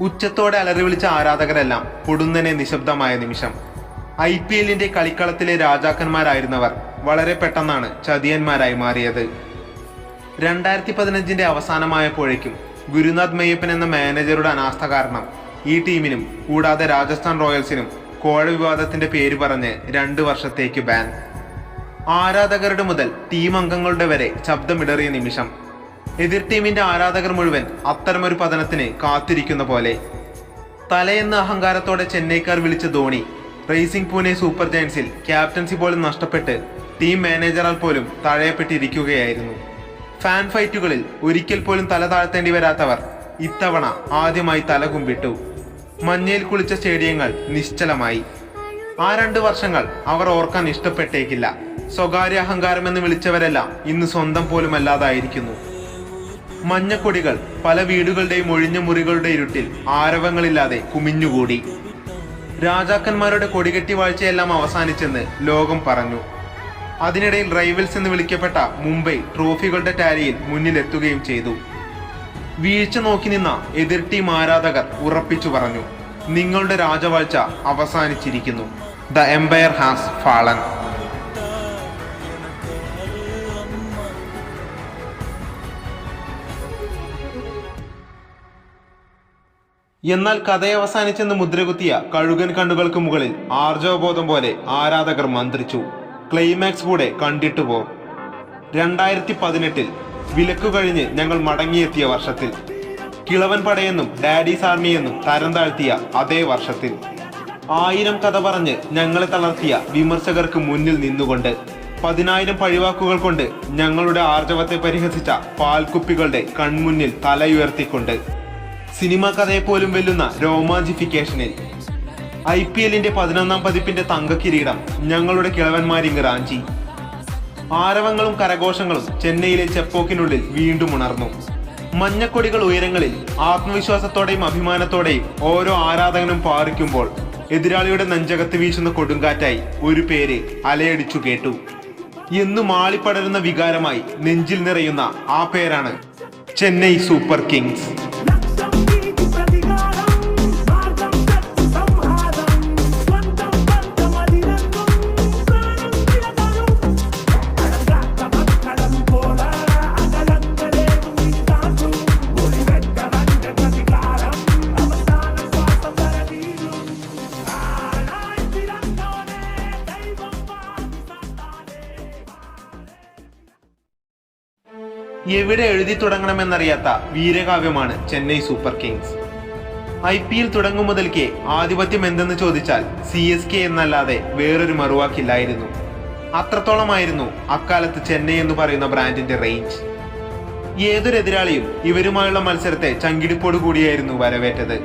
ഉച്ചത്തോടെ അലറി വിളിച്ച ആരാധകരെല്ലാം പൊടുന്നനെ നിശബ്ദമായ നിമിഷം. ഐ പി എല്ലിന്റെ കളിക്കളത്തിലെ രാജാക്കന്മാരായിരുന്നവർ വളരെ പെട്ടെന്നാണ് ചതിയന്മാരായി മാറിയത്. രണ്ടായിരത്തി പതിനഞ്ചിന്റെ അവസാനമായപ്പോഴേക്കും ഗുരുനാഥ് മയ്യപ്പൻ എന്ന മാനേജറുടെ അനാസ്ഥ കാരണം ഈ ടീമിനും കൂടാതെ രാജസ്ഥാൻ റോയൽസിനും കോഴ വിവാദത്തിന്റെ പേര് പറഞ്ഞ് രണ്ട് വർഷത്തേക്ക് ബാൻ ആരാധകരുടെ മുതൽ ടീം അംഗങ്ങളുടെ വരെ ശബ്ദമിടറിയ നിമിഷം എതിർ ടീമിന്റെ ആരാധകർ മുഴുവൻ അത്തരമൊരു പതനത്തിന് കാത്തിരിക്കുന്ന പോലെ. തലയെന്ന അഹങ്കാരത്തോടെ ചെന്നൈക്കാർ വിളിച്ച ധോണി റേസിംഗ് പൂനെ സൂപ്പർ ജയൻസിൽ ക്യാപ്റ്റൻസി പോലും നഷ്ടപ്പെട്ട് ടീം മാനേജറാൽ പോലും തഴയപ്പെട്ടിരിക്കുകയായിരുന്നു. ഫാൻ ഫൈറ്റുകളിൽ ഒരിക്കൽ പോലും തല താഴ്ത്തേണ്ടി വരാത്തവർ ഇത്തവണ ആദ്യമായി തല കുമ്പിട്ടു. മഞ്ഞയിൽ കുളിച്ച സ്റ്റേഡിയങ്ങൾ നിശ്ചലമായി. ആ രണ്ട് വർഷങ്ങൾ അവർ ഓർക്കാൻ ഇഷ്ടപ്പെട്ടേക്കില്ല. സ്വകാര്യ അഹങ്കാരമെന്ന് വിളിച്ചവരെല്ലാം ഇന്ന് സ്വന്തം പോലും അല്ലാതായിരിക്കുന്നു മഞ്ഞക്കൊടികൾ പല വീടുകളുടെയും ഒഴിഞ്ഞ മുറികളുടെ ഇരുട്ടിൽ ആരവങ്ങളില്ലാതെ കുമിഞ്ഞുകൂടി. രാജാക്കന്മാരുടെ കൊടികെട്ടി വാഴ്ചയെല്ലാം അവസാനിച്ചെന്ന് ലോകം പറഞ്ഞു. അതിനിടയിൽ റൈവൽസ് എന്ന് വിളിക്കപ്പെട്ട മുംബൈ ട്രോഫികളുടെ ടാലിയിൽ മുന്നിലെത്തുകയും ചെയ്തു. വീഴ്ച നോക്കി നിന്ന എതിർ ടീം ആരാധകർ ഉറപ്പിച്ചു പറഞ്ഞു നിങ്ങളുടെ രാജവാഴ്ച അവസാനിച്ചിരിക്കുന്നു. The empire has fallen. എന്നാൽ കഥയവസാനിച്ചെന്ന് മുദ്രകുത്തിയ കഴുകൻ കണ്ണുകൾക്ക് മുകളിൽ ആർജവബോധം പോലെ ആരാധകർ മന്ത്രിച്ചു. ക്ലൈമാക്സ് കൂടെ കണ്ടിട്ടു പോ. രണ്ടായിരത്തി പതിനെട്ടിൽ വിലക്കു കഴിഞ്ഞ് ഞങ്ങൾ മടങ്ങിയെത്തിയ വർഷത്തിൽ. കിളവൻ പടയെന്നും ഡാഡീസ് ആർമിയെന്നും തരം താഴ്ത്തിയ അതേ വർഷത്തിൽ. ആയിരം കഥ പറഞ്ഞ് ഞങ്ങളെ തളർത്തിയ വിമർശകർക്ക് മുന്നിൽ നിന്നുകൊണ്ട് പതിനായിരം പഴിവാക്കുകൾ കൊണ്ട് ഞങ്ങളുടെ ആർജവത്തെ പരിഹസിച്ച പാൽക്കുപ്പികളുടെ കൺമുന്നിൽ തലയുയർത്തിക്കൊണ്ട്. സിനിമ കഥയെ പോലും വെല്ലുന്ന രോമാഞ്ചിഫിക്കേഷനിൽ. ഐ പി എല്ലിന്റെ പതിനൊന്നാം പതിപ്പിന്റെ തങ്കക്കിരീടം ഞങ്ങളുടെ കിളവന്മാരിങ്ങ് റാഞ്ചി. ആരവങ്ങളും കരഘോഷങ്ങളും ചെന്നൈയിലെ ചെപ്പോക്കിനുള്ളിൽ വീണ്ടും ഉണർന്നു. മഞ്ഞക്കൊടികൾ ഉയരങ്ങളിൽ ആത്മവിശ്വാസത്തോടെയും അഭിമാനത്തോടെയും ഓരോ ആരാധകനും പാറിക്കുമ്പോൾ എതിരാളിയുടെ നെഞ്ചകത്ത് വീശുന്ന കൊടുങ്കാറ്റായി ഒരു പേര് അലയടിച്ചു കേട്ടു. എന്നു മാളിപ്പടരുന്ന വികാരമായി നെഞ്ചിൽ നിറയുന്ന ആ പേരാണ് ചെന്നൈ സൂപ്പർ കിങ്സ്. എവിടെ എഴുതി തുടങ്ങണമെന്നറിയാത്ത വീരകാവ്യമാണ് Chennai Super Kings. I P L തുടങ്ങും മുതൽക്കേ ആധിപത്യം എന്തെന്ന് ചോദിച്ചാൽ സി എസ് കെ എന്നല്ലാതെ വേറൊരു മറുവാക്കില്ലായിരുന്നു. അത്രത്തോളമായിരുന്നു അക്കാലത്ത് ചെന്നൈ എന്ന് പറയുന്ന ബ്രാൻഡിന്റെ റേഞ്ച് ഏതൊരു എതിരാളിയും ഇവരുമായുള്ള മത്സരത്തെ ചങ്കിടിപ്പോടു കൂടിയായിരുന്നു വരവേറ്റത്.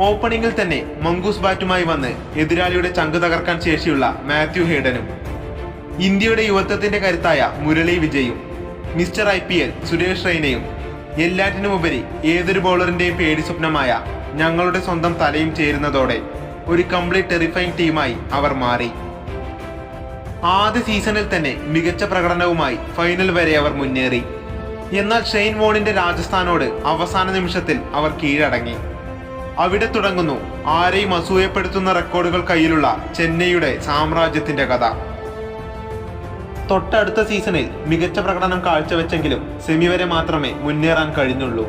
ഓപ്പണിംഗിൽ തന്നെ മങ്കൂസ് ബാറ്റുമായി വന്ന് എതിരാളിയുടെ ചങ്ക് തകർക്കാൻ ശേഷിയുള്ള മാത്യു ഹേഡനും. ഇന്ത്യയുടെ യുവത്വത്തിന്റെ കരുത്തായ Murali വിജയും Mister I P L Suresh റെയ്നയും എല്ലാറ്റിനുമുപരി ഏതൊരു ബോളറിന്റെയും പേടി സ്വപ്നമായ ഞങ്ങളുടെ സ്വന്തം തലയും ചേരുന്നതോടെ ഒരു കംപ്ലീറ്റ് ടെറിഫൈങ് ടീമായി അവർ മാറി. ആദ്യ സീസണിൽ തന്നെ മികച്ച പ്രകടനവുമായി ഫൈനൽ വരെ അവർ മുന്നേറി. എന്നാൽ ഷെയ്ൻ വോണിന്റെ രാജസ്ഥാനോട് അവസാന നിമിഷത്തിൽ അവർ കീഴടങ്ങി. അവിടെ തുടങ്ങുന്നു ആരെയും അസൂയപ്പെടുത്തുന്ന റെക്കോർഡുകൾ കയ്യിലുള്ള ചെന്നൈയുടെ സാമ്രാജ്യത്തിന്റെ കഥ. തൊട്ടടുത്ത സീസണിൽ മികച്ച പ്രകടനം കാഴ്ചവെച്ചെങ്കിലും സെമി വരെ മാത്രമേ മുന്നേറാൻ കഴിഞ്ഞുള്ളൂ.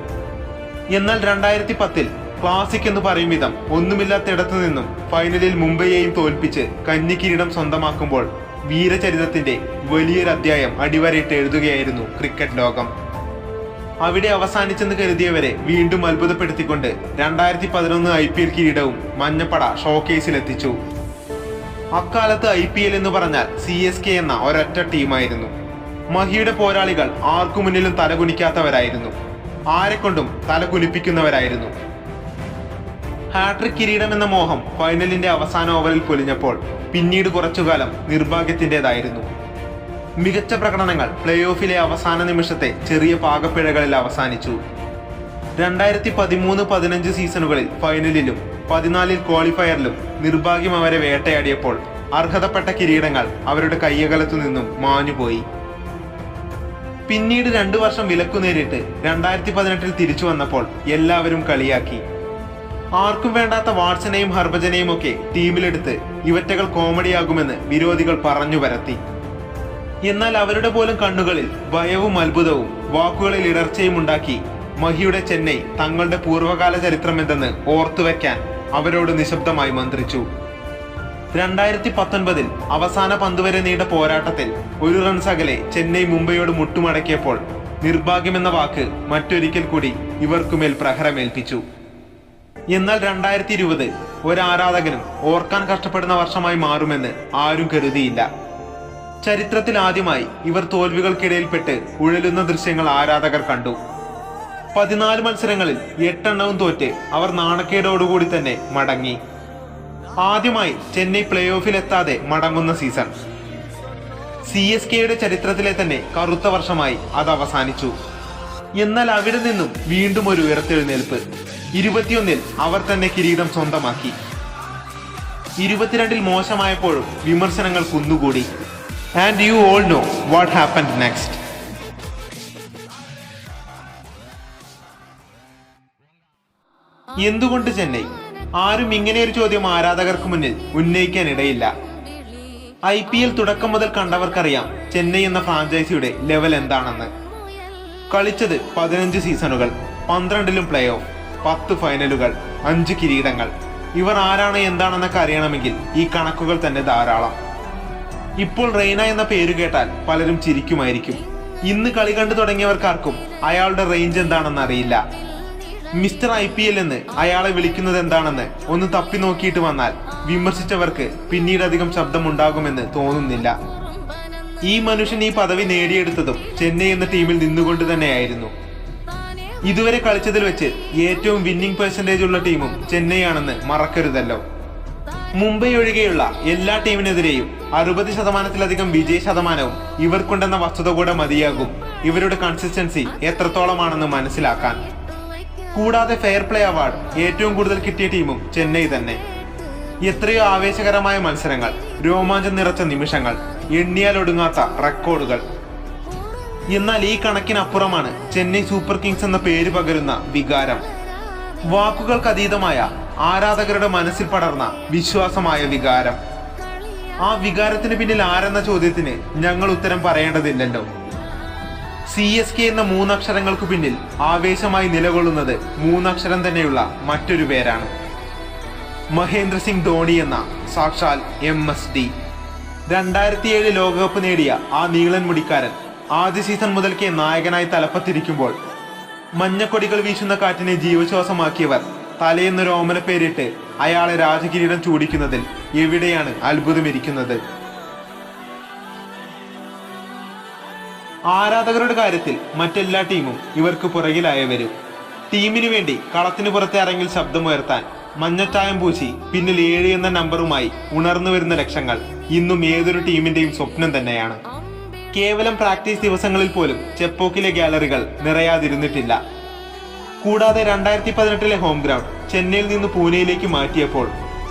എന്നാൽ രണ്ടായിരത്തി പത്തിൽ ക്ലാസിക് എന്ന് പറയും വിധം ഒന്നുമില്ലാത്തിടത്തു നിന്നും ഫൈനലിൽ മുംബൈയെയും തോൽപ്പിച്ച് കന്നിക്കിരീടം സ്വന്തമാക്കുമ്പോൾ വീരചരിതത്തിന്റെ വലിയൊരു അധ്യായം അടിവരയിട്ട് എഴുതുകയായിരുന്നു ക്രിക്കറ്റ് ലോകം. അവിടെ അവസാനിച്ചെന്ന് കരുതിയവരെ വീണ്ടും അത്ഭുതപ്പെടുത്തിക്കൊണ്ട് രണ്ടായിരത്തി പതിനൊന്ന് ഐ പി എൽ കിരീടവും മഞ്ഞപ്പട ഷോക്കേസിലെത്തിച്ചു അക്കാലത്ത് ഐ പി എൽ എന്ന് പറഞ്ഞാൽ സി എസ് കെ എന്ന ഒരൊറ്റ ടീമായിരുന്നു. മഹിയുടെ പോരാളികൾ ആർക്കു മുന്നിലും തലകുനിക്കാത്തവരായിരുന്നു. ആരെക്കൊണ്ടും തലകുനിപ്പിക്കുന്നവരായിരുന്നു. ഹാട്രിക് കിരീടം എന്ന മോഹം ഫൈനലിന്റെ അവസാന ഓവറിൽ പൊലിഞ്ഞപ്പോൾ പിന്നീട് കുറച്ചുകാലം നിർഭാഗ്യത്തിന്റെതായിരുന്നു മികച്ച പ്രകടനങ്ങൾ പ്ലേ ഓഫിലെ അവസാന നിമിഷത്തെ ചെറിയ പാകപ്പിഴകളിൽ അവസാനിച്ചു. രണ്ടായിരത്തി പതിമൂന്ന് പതിനഞ്ച് സീസണുകളിൽ ഫൈനലിലും പതിനാലിൽ ക്വാളിഫയറിലും നിർഭാഗ്യം അവരെ വേട്ടയാടിയപ്പോൾ അർഹതപ്പെട്ട കിരീടങ്ങൾ അവരുടെ കയ്യകലത്തു നിന്നും മാഞ്ഞുപോയി. പിന്നീട് രണ്ടു വർഷം വിലക്കു നേരിട്ട് രണ്ടായിരത്തി പതിനെട്ടിൽ തിരിച്ചു വന്നപ്പോൾ എല്ലാവരും കളിയാക്കി. ആർക്കും വേണ്ടാത്ത വാട്സനെയും ഹർഭജനെയും ഒക്കെ ടീമിലെടുത്ത് ഇവറ്റകൾ കോമഡിയാകുമെന്ന് വിരോധികൾ പറഞ്ഞു പരത്തി. എന്നാൽ അവരുടെ പോലും കണ്ണുകളിൽ ഭയവും അത്ഭുതവും വാക്കുകളിൽ ഇടർച്ചയും ഉണ്ടാക്കി മഹിയുടെ ചെന്നൈ തങ്ങളുടെ പൂർവകാല ചരിത്രമെന്തെന്ന് ഓർത്തുവെക്കാൻ അവരോട് നിശബ്ദമായി മന്ത്രിച്ചു. രണ്ടായിരത്തി പത്തൊൻപതിൽ അവസാന പന്ത് വരെ നീണ്ട പോരാട്ടത്തിൽ ഒരു റൺസ് അകലെ ചെന്നൈ മുംബൈയോട് മുട്ടുമടക്കിയപ്പോൾ നിർഭാഗ്യമെന്ന വാക്ക് മറ്റൊരിക്കൽ കൂടി ഇവർക്കുമേൽ പ്രഹരമേൽപ്പിച്ചു. എന്നാൽ രണ്ടായിരത്തി ഇരുപത് ഒരാരാധകനും ഓർക്കാൻ കഷ്ടപ്പെടുന്ന വർഷമായി മാറുമെന്ന് ആരും കരുതിയില്ല. ചരിത്രത്തിൽ ആദ്യമായി ഇവർ തോൽവികൾക്കിടയിൽപ്പെട്ട് ഉഴലുന്ന ദൃശ്യങ്ങൾ ആരാധകർ കണ്ടു. പതിനാല് മത്സരങ്ങളിൽ എട്ടെണ്ണവും തോറ്റ് അവർ നാണക്കേടോടുകൂടി തന്നെ മടങ്ങി. ആദ്യമായി ചെന്നൈ പ്ലേ ഓഫിൽ എത്താതെ മടങ്ങുന്ന സീസൺ. സി എസ് കെയുടെ ചരിത്രത്തിലെ തന്നെ കറുത്ത വർഷമായി അത് അവസാനിച്ചു. എന്നാൽ അവിടെ നിന്നും വീണ്ടും ഒരു ഉയർത്തെഴുന്നേൽപ്പ്. ഇരുപത്തിയൊന്നിൽ അവർ തന്നെ കിരീടം സ്വന്തമാക്കി. ഇരുപത്തിരണ്ടിൽ മോശമായപ്പോഴും വിമർശനങ്ങൾ കുന്നുകൂടി. And you all know what happen next എന്തുകൊണ്ട് ചെന്നൈ? ആരും ഇങ്ങനെ ഒരു ചോദ്യം ആരാധകർക്ക് മുന്നിൽ ഉന്നയിക്കാൻ ഇടയില്ല ഐ പി എൽ തുടക്കം മുതൽ കണ്ടവർക്കറിയാം ചെന്നൈ എന്ന ഫ്രാഞ്ചൈസിയുടെ ലെവൽ എന്താണെന്ന്. കളിച്ചത് പതിനഞ്ച് സീസണുകൾ പന്ത്രണ്ടിലും പ്ലേ ഓഫ് പത്ത് ഫൈനലുകൾ അഞ്ച് കിരീടങ്ങൾ. ഇവർ ആരാണ് എന്താണെന്നൊക്കെ അറിയണമെങ്കിൽ ഈ കണക്കുകൾ തന്നെ ധാരാളം. ഇപ്പോൾ റെയ്ന എന്ന പേര് കേട്ടാൽ പലരും ചിരിക്കുമായിരിക്കും. ഇന്ന് കളി കണ്ടു തുടങ്ങിയവർക്കാർക്കും അയാളുടെ റേഞ്ച് എന്താണെന്ന് അറിയില്ല. മിസ്റ്റർ ഐ പി എൽ എന്ന് അയാളെ വിളിക്കുന്നത് എന്താണെന്ന് ഒന്ന് തപ്പി നോക്കിയിട്ട് വന്നാൽ വിമർശിച്ചവർക്ക് പിന്നീട് അധികം ശബ്ദമുണ്ടാകുമെന്ന് തോന്നുന്നില്ല. ഈ മനുഷ്യൻ ഈ പദവി നേടിയെടുത്തതും ചെന്നൈ എന്ന ടീമിൽ നിന്നുകൊണ്ട് തന്നെയായിരുന്നു. ഇതുവരെ കളിച്ചതിൽ വെച്ച് ഏറ്റവും വിന്നിംഗ് പെർസെന്റേജ് ഉള്ള ടീമും ചെന്നൈ ആണെന്ന് മറക്കരുതല്ലോ. മുംബൈ ഒഴികെയുള്ള എല്ലാ ടീമിനെതിരെയും അറുപത് ശതമാനത്തിലധികം വിജയ ശതമാനവും ഇവർക്കുണ്ടെന്ന വസ്തുത കൂടെ മതിയാകും. ഇവരുടെ കൺസിസ്റ്റൻസി എത്രത്തോളമാണെന്ന് മനസ്സിലാക്കാൻ. കൂടാതെ ഫെയർ പ്ലേ അവാർഡ് ഏറ്റവും കൂടുതൽ കിട്ടിയ ടീമും ചെന്നൈ തന്നെ. എത്രയോ ആവേശകരമായ മത്സരങ്ങൾ രോമാഞ്ചം നിറച്ച നിമിഷങ്ങൾ എണ്ണിയാൽ ഒടുങ്ങാത്ത റെക്കോർഡുകൾ എന്നാൽ ഈ കണക്കിനപ്പുറമാണ് ചെന്നൈ സൂപ്പർ കിങ്സ് എന്ന പേര് പകരുന്ന വികാരം. വാക്കുകൾക്ക് അതീതമായ ആരാധകരുടെ മനസ്സിൽ പടർന്ന വിശ്വാസമായ വികാരം. ആ വികാരത്തിന് പിന്നിൽ ആരെന്ന ചോദ്യത്തിന് ഞങ്ങൾ ഉത്തരം പറയേണ്ടതില്ലല്ലോ. സി എസ് കെ എന്ന മൂന്നക്ഷരങ്ങൾക്ക് പിന്നിൽ ആവേശമായി നിലകൊള്ളുന്നത് മൂന്നക്ഷരം തന്നെയുള്ള മറ്റൊരു പേരാണ്. മഹേന്ദ്ര സിംഗ് ധോണി എന്ന സാക്ഷാൽ എം എസ് ഡി രണ്ടായിരത്തി ഏഴ് ലോകകപ്പ് നേടിയ ആ നീളൻ മുടിക്കാരൻ ആദ്യ സീസൺ മുതൽക്കേ നായകനായി തലപ്പത്തിരിക്കുമ്പോൾ മഞ്ഞക്കൊടികൾ വീശുന്ന കാറ്റിനെ ജീവശ്വാസമാക്കിയവർ തലയെന്നൊരു ഓമന പേരിട്ട് അയാളെ രാജകിരീടം ചൂടിക്കുന്നതിൽ എവിടെയാണ് അത്ഭുതമിരിക്കുന്നത്. ആരാധകരുടെ കാര്യത്തിൽ മറ്റെല്ലാ ടീമും ഇവർക്ക് പുറകിലായവരും. ടീമിനു വേണ്ടി കളത്തിനു പുറത്തെ അരങ്ങിൽ ശബ്ദമുയർത്താൻ മഞ്ഞച്ചായം പൂശി പിന്നിൽ ഏഴ് എന്ന നമ്പറുമായി ഉണർന്നു വരുന്ന ലക്ഷങ്ങൾ ഇന്നും ഏതൊരു ടീമിന്റെയും സ്വപ്നം തന്നെയാണ്. കേവലം പ്രാക്ടീസ് ദിവസങ്ങളിൽ പോലും ചെപ്പോക്കിലെ ഗാലറികൾ നിറയാതിരുന്നിട്ടില്ല. കൂടാതെ രണ്ടായിരത്തി പതിനെട്ടിലെ ഹോം ഗ്രൗണ്ട് ചെന്നൈയിൽ നിന്ന് പൂനെയിലേക്ക് മാറ്റിയപ്പോൾ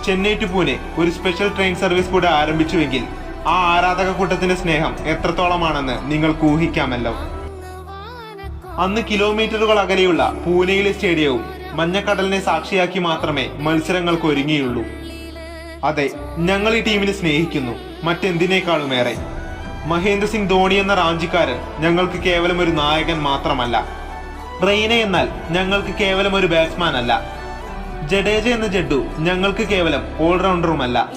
ചെന്നൈ ടു പൂനെ ഒരു സ്പെഷ്യൽ ട്രെയിൻ സർവീസ് കൂടെ ആരംഭിച്ചുവെങ്കിൽ ആ ആരാധക കൂട്ടത്തിന്റെ സ്നേഹം എത്രത്തോളമാണെന്ന് നിങ്ങൾ ഊഹിക്കാമല്ലോ. അന്ന് കിലോമീറ്ററുകൾ അകലെയുള്ള പൂനെയിലെ സ്റ്റേഡിയവും മഞ്ഞക്കടലിനെ സാക്ഷിയാക്കി മാത്രമേ മത്സരങ്ങൾക്ക് ഒരുങ്ങിയുള്ളൂ. അതെ ഞങ്ങൾ ഈ ടീമിനെ സ്നേഹിക്കുന്നു. മറ്റെന്തിനേക്കാളുമേറെ മഹേന്ദ്ര സിംഗ് ധോണി എന്ന റാഞ്ചിക്കാരൻ ഞങ്ങൾക്ക് കേവലം ഒരു നായകൻ മാത്രമല്ല. റെയ്ന എന്നാൽ ഞങ്ങൾക്ക് കേവലം ഒരു ബാറ്റ്സ്മാൻ അല്ല. ജഡേജ എന്ന ജഡ്ഡു ഞങ്ങൾക്ക് കേവലം ഓൾറൗണ്ടറുമല്ല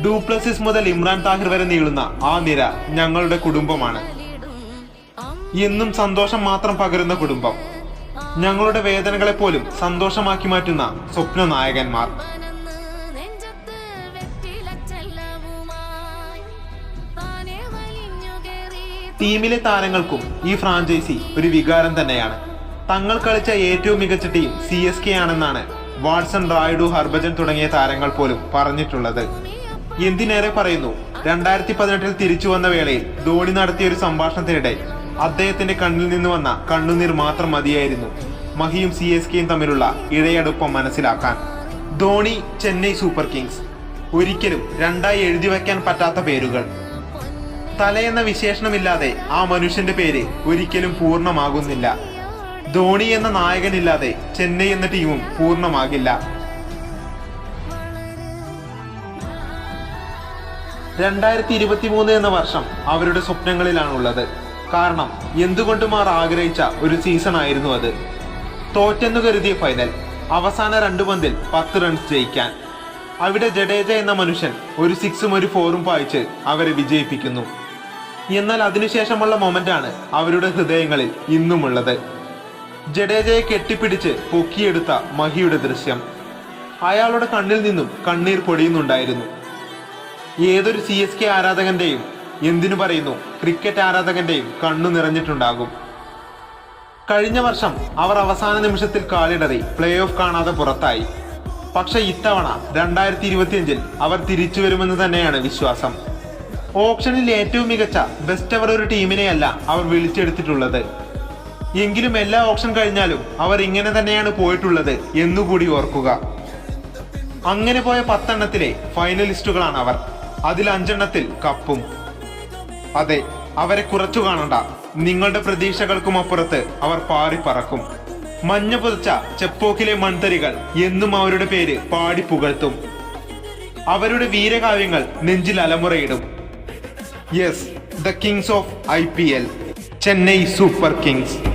ഡൂപ്ലസിസ് മുതൽ ഇമ്രാൻ താഹിർ വരെ നീളുന്ന ആ നിര ഞങ്ങളുടെ കുടുംബമാണ്. എന്നും സന്തോഷം മാത്രം പകരുന്ന കുടുംബം. ഞങ്ങളുടെ വേദനകളെ പോലും സന്തോഷമാക്കി മാറ്റുന്ന സ്വപ്ന നായകന്മാർ. ടീമിലെ താരങ്ങൾക്കും ഈ ഫ്രാഞ്ചൈസി ഒരു വികാരം തന്നെയാണ്. തങ്ങൾ കളിച്ച ഏറ്റവും മികച്ച ടീം സി എസ് കെ ആണെന്നാണ് വാട്സൺ റായിഡു ഹർഭജൻ തുടങ്ങിയ താരങ്ങൾ പോലും പറഞ്ഞിട്ടുള്ളത്. എന്തിനേറെ പറയുന്നു? രണ്ടായിരത്തി പതിനെട്ടിൽ തിരിച്ചു വന്ന വേളയിൽ ധോണി നടത്തിയ ഒരു സംഭാഷണത്തിനിടെ അദ്ദേഹത്തിന്റെ കണ്ണിൽ നിന്ന് വന്ന കണ്ണുനീർ മാത്രം മതിയായിരുന്നു. മഹിയും സി എസ് കെയും തമ്മിലുള്ള ഇഴയടുപ്പം മനസ്സിലാക്കാൻ. Dhoni Chennai Super Kings. ഒരിക്കലും രണ്ടായി എഴുതി വയ്ക്കാൻ പറ്റാത്ത പേരുകൾ. തലയെന്ന വിശേഷണമില്ലാതെ ആ മനുഷ്യന്റെ പേര് ഒരിക്കലും പൂർണമാകുന്നില്ല. ധോണി എന്ന നായകനില്ലാതെ ചെന്നൈ എന്ന ടീമും പൂർണമാകില്ല. രണ്ടായിരത്തി ഇരുപത്തി മൂന്ന് എന്ന വർഷം അവരുടെ സ്വപ്നങ്ങളിലാണുള്ളത്. കാരണം എന്തുകൊണ്ടും അവർ ആഗ്രഹിച്ച ഒരു സീസൺ ആയിരുന്നു അത്. തോറ്റെന്നു കരുതിയ ഫൈനൽ അവസാന രണ്ടു പന്തിൽ പത്ത് റൺസ് ജയിക്കാൻ. അവിടെ ജഡേജ എന്ന മനുഷ്യൻ ഒരു സിക്സും ഒരു ഫോറും പായിച്ച് അവരെ വിജയിപ്പിക്കുന്നു. എന്നാൽ അതിനുശേഷമുള്ള മൊമെന്റാണ് അവരുടെ ഹൃദയങ്ങളിൽ ഇന്നുമുള്ളത്. ജഡേജയെ കെട്ടിപ്പിടിച്ച് പൊക്കിയെടുത്ത മഹിയുടെ ദൃശ്യം. അയാളുടെ കണ്ണിൽ നിന്നും കണ്ണീർ പൊടിയുന്നുണ്ടായിരുന്നു. ഏതൊരു സി എസ് കെ ആരാധകന്റെയും എന്തിനു പറയുന്നു? ക്രിക്കറ്റ് ആരാധകന്റെയും കണ്ണു നിറഞ്ഞിട്ടുണ്ടാകും. കഴിഞ്ഞ വർഷം അവർ അവസാന നിമിഷത്തിൽ കാലിടറി പ്ലേ ഓഫ് കാണാതെ പുറത്തായി. പക്ഷെ ഇത്തവണ രണ്ടായിരത്തി ഇരുപത്തിയഞ്ചിൽ അവർ തിരിച്ചു വരുമെന്ന് തന്നെയാണ് വിശ്വാസം. ഓപ്ഷനിൽ ഏറ്റവും മികച്ച ബെസ്റ്റ് അവർ ഒരു ടീമിനെയല്ല അവർ വിളിച്ചെടുത്തിട്ടുള്ളത്. എങ്കിലും എല്ലാ ഓപ്ഷൻ കഴിഞ്ഞാലും അവർ ഇങ്ങനെ തന്നെയാണ് പോയിട്ടുള്ളത് എന്നുകൂടി ഓർക്കുക. അങ്ങനെ പോയ പത്തെണ്ണത്തിലെ ഫൈനലിസ്റ്റുകളാണ് അവർ. അതിൽ അഞ്ചെണ്ണത്തിൽ കപ്പും. അതെ അവരെ കുറച്ചു കാണണ്ട. നിങ്ങളുടെ പ്രതീക്ഷകൾക്കും അപ്പുറത്ത് അവർ പാറിപ്പറക്കും മഞ്ഞ പുതച്ച ചെപ്പോക്കിലെ മൺതരികൾ എന്നും അവരുടെ പേര് പാടി പുകഴ്ത്തും. അവരുടെ വീരകാവ്യങ്ങൾ നെഞ്ചിൽ അലമുറയിടും. Yes the Kings of I Chennai Super Kings